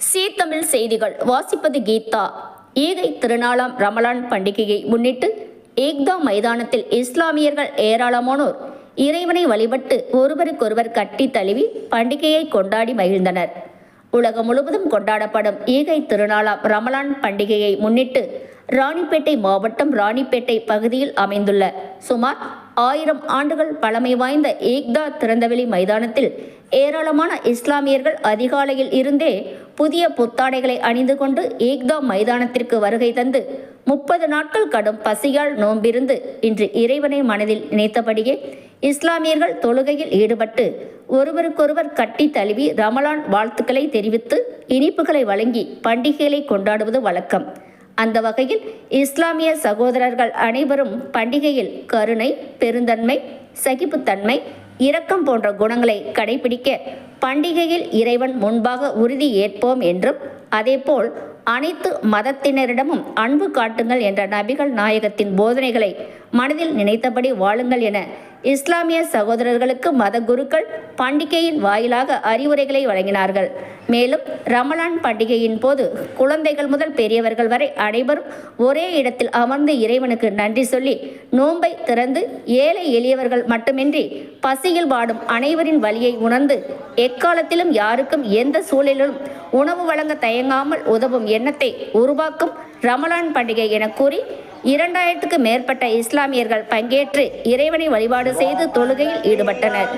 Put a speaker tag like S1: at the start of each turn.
S1: C Tamil செய்திகள். வாசிப்பது கீதா. ஈகை திருநாளாம் ரமலான் பண்டிகையை முன்னிட்டு ஏக்தா மைதானத்தில் இஸ்லாமியர்கள் ஏராளமானோர் இறைவனை வழிபட்டு ஒருவருக்கொருவர் கட்டி தழுவி பண்டிகையை கொண்டாடி மகிழ்ந்தனர். உலகம் முழுவதும் கொண்டாடப்படும் ஈகை திருநாளாம் ரமலான் பண்டிகையை முன்னிட்டு ராணிப்பேட்டை மாவட்டம் ராணிப்பேட்டை பகுதியில் அமைந்துள்ள சுமார் ஆயிரம் ஆண்டுகள் பழமை வாய்ந்த ஏக்தா திறந்தவெளி மைதானத்தில் ஏராளமான இஸ்லாமியர்கள் அதிகாலையில் இருந்தே புதிய புத்தாடைகளை அணிந்து கொண்டு ஏக்தா மைதானத்திற்கு வருகை தந்து முப்பது நாட்கள் கடும் பசியால் நோம்பிருந்து இன்று இறைவனை மனதில் நினைத்தபடியே இஸ்லாமியர்கள் தொழுகையில் ஈடுபட்டு ஒருவருக்கொருவர் கட்டி தழுவி ரமலான் வாழ்த்துக்களை தெரிவித்து இனிப்புகளை வழங்கி பண்டிகைகளை கொண்டாடுவது வழக்கம். அந்த வகையில் இஸ்லாமிய சகோதரர்கள் அனைவரும் பண்டிகையில் கருணை பெருந்தன்மை சகிப்புத்தன்மை இரக்கம் போன்ற குணங்களை கடைபிடிக்க பண்டிகையில் இறைவன் முன்பாக உறுதி ஏற்போம் என்றும் அதேபோல் அனைத்து மதத்தினரிடமும் அன்பு காட்டுங்கள் என்ற நபிகள் நாயகத்தின் போதனைகளை மனதில் நினைத்தபடி வாழுங்கள் என இஸ்லாமிய சகோதரர்களுக்கு மத குருக்கள் பண்டிகையின் வாயிலாக அறிவுரைகளை வழங்கினார்கள். மேலும் ரமலான் பண்டிகையின் போது குழந்தைகள் முதல் பெரியவர்கள் வரை அனைவரும் ஒரே இடத்தில் அமர்ந்து இறைவனுக்கு நன்றி சொல்லி நோன்பை திறந்து ஏழை எளியவர்கள் மட்டுமின்றி பசியில் வாடும் அனைவரின் வழியை உணர்ந்து எக்காலத்திலும் யாருக்கும் எந்த சூழலிலும் உணவு வழங்க தயங்காமல் உதவும் எண்ணத்தை உருவாக்கும் ரமலான் பண்டிகை என கூறி இரண்டாயிரத்துக்கு மேற்பட்ட இஸ்லாமியர்கள் பங்கேற்று இறைவனை வழிபாடு செய்து தொழுகையில் ஈடுபட்டனர்.